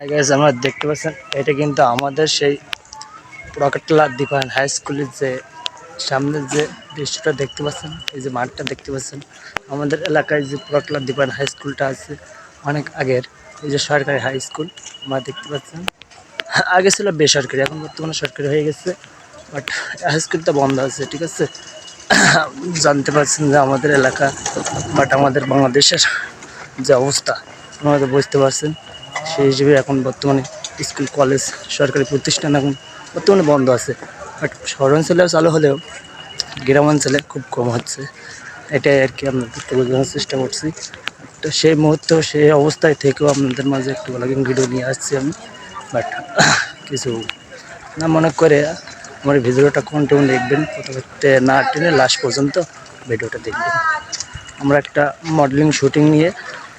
আমরা দেখতে পাচ্ছেন, এটা কিন্তু আমাদের সেই রকেটলা দীপায়ন হাই স্কুলের যে সামনের যে দৃশ্যটা দেখতে পাচ্ছেন, এই যে মাঠটা দেখতে পাচ্ছেন। আমাদের এলাকায় যে রকেটলা দীপায়ন হাই স্কুলটা আছে, অনেক আগের, এই যে সরকারি হাই স্কুল আমরা দেখতে পাচ্ছেন। আগে ছিল বেসরকারি, এখন বর্তমানে সরকারি হয়ে গেছে বাট হাই স্কুলটা বন্ধ আছে, ঠিক আছে? জানতে পারছেন যে আমাদের এলাকা বাট আমাদের বাংলাদেশের যে অবস্থা আমাদের বুঝতে পারছেন। সেই হিসেবে এখন বর্তমানে স্কুল, কলেজ, সরকারি প্রতিষ্ঠান এখন বর্তমানে বন্ধ আছে। বাট শহর অঞ্চলেও চালু হলেও গ্রাম অঞ্চলে খুব কম হচ্ছে। এটাই আর কি আপনাদেরকে বোঝানোর চেষ্টা করছি। তো সেই মুহূর্তে, সেই অবস্থায় থেকেও আপনাদের মাঝে একটু ব্লগিং ভিডিও নিয়ে আসছি আমি। বাট কিছু না মনে করে আমার ভিডিওটা কন্টিনিউ দেখবেন। প্রথমে না টেনে লাস্ট পর্যন্ত ভিডিওটা দেখবেন। আমরা একটা মডেলিং শুটিং নিয়ে,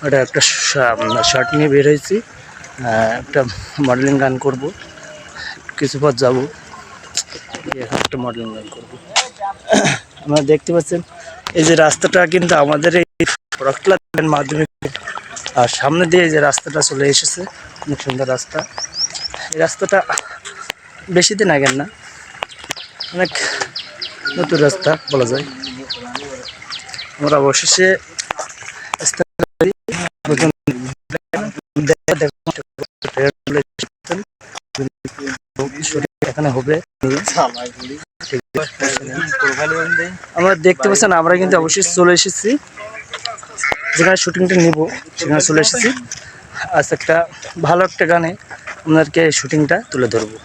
ওটা একটা শর্ট নিয়ে বের হয়েছি। একটা মডেলিং গান করব। কিছু পর যাব। একটা মডেলিং গান করব। আপনারা দেখতে পাচ্ছেন, এই যে রাস্তাটা কিন্তু আমাদের এই রকলা মাধ্যমিক আর সামনে দিয়ে যে রাস্তাটা চলে এসেছে, অনেক সুন্দর রাস্তা। এই রাস্তাটা বেশি দিন আগের না, অনেক নতুন রাস্তা বলা যায়। আমরা অবশেষে স্থান করি। নতুন দেখা- দেখা- এখানে হবে। আমরা দেখতে পাচ্ছেন, আমরা কিন্তু অবশ্যই চলে এসেছি। যেখানে শুটিংটা নিব, সেখানে চলে এসেছি। আজ একটা ভালো একটা গানে আপনাদেরকে শুটিংটা তুলে ধরবো।